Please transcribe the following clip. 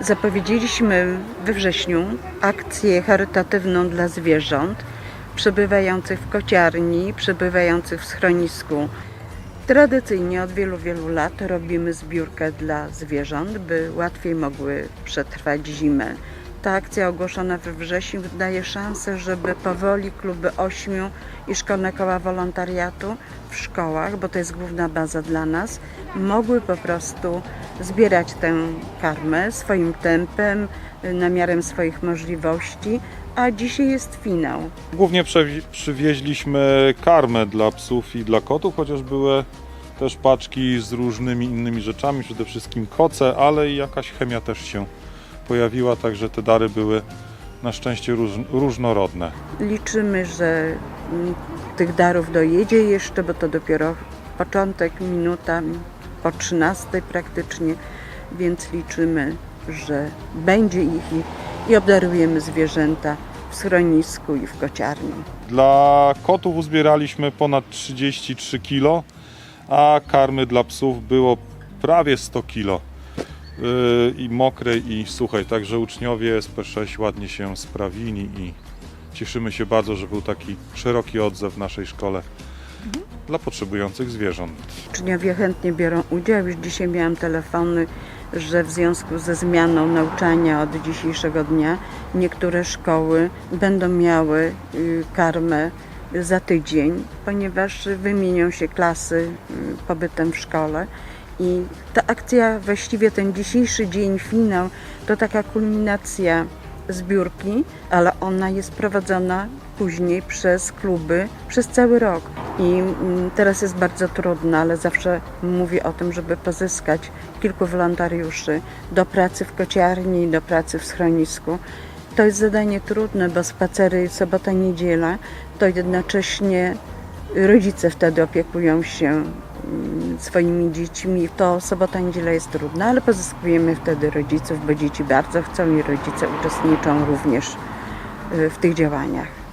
Zapowiedzieliśmy we wrześniu akcję charytatywną dla zwierząt przebywających w kociarni, przebywających w schronisku. Tradycyjnie od wielu, wielu lat robimy zbiórkę dla zwierząt, by łatwiej mogły przetrwać zimę. Ta akcja ogłoszona we wrześniu daje szansę, żeby powoli kluby ośmiu i szkolne koła wolontariatu w szkołach, bo to jest główna baza dla nas, mogły po prostu zbierać tę karmę swoim tempem, na miarę swoich możliwości, a dzisiaj jest finał. Głównie przywieźliśmy karmę dla psów i dla kotów, chociaż były też paczki z różnymi innymi rzeczami, przede wszystkim koce, ale i jakaś chemia też się pojawiła, także te dary były na szczęście róż- różnorodne. Liczymy, że tych darów dojedzie jeszcze, bo to dopiero początek, minuta 13 praktycznie, więc liczymy, że będzie ich i, i obdarujemy zwierzęta w schronisku i w kociarni. Dla kotów uzbieraliśmy ponad 33 kg, a karmy dla psów było prawie 100 kg. I mokrej i suchej, także uczniowie SP6 ładnie się sprawili i cieszymy się bardzo, że był taki szeroki odzew w naszej szkole dla potrzebujących zwierząt. Uczniowie chętnie biorą udział. Już dzisiaj miałam telefony, że w związku ze zmianą nauczania od dzisiejszego dnia niektóre szkoły będą miały y, karmę za tydzień, ponieważ wymienią się klasy y, pobytem w szkole. I ta akcja, właściwie ten dzisiejszy dzień, finał, to taka kulminacja zbiórki, ale ona jest prowadzona później przez kluby przez cały rok. I mm, teraz jest bardzo trudno, ale zawsze mówię o tym, żeby pozyskać kilku wolontariuszy do pracy w kociarni, do pracy w schronisku. To jest zadanie trudne, bo spacery sobota, niedziela, to jednocześnie rodzice wtedy opiekują się mm, swoimi dziećmi. To sobota, niedziela jest trudna, ale pozyskujemy wtedy rodziców, bo dzieci bardzo chcą i rodzice uczestniczą również y, w tych działaniach.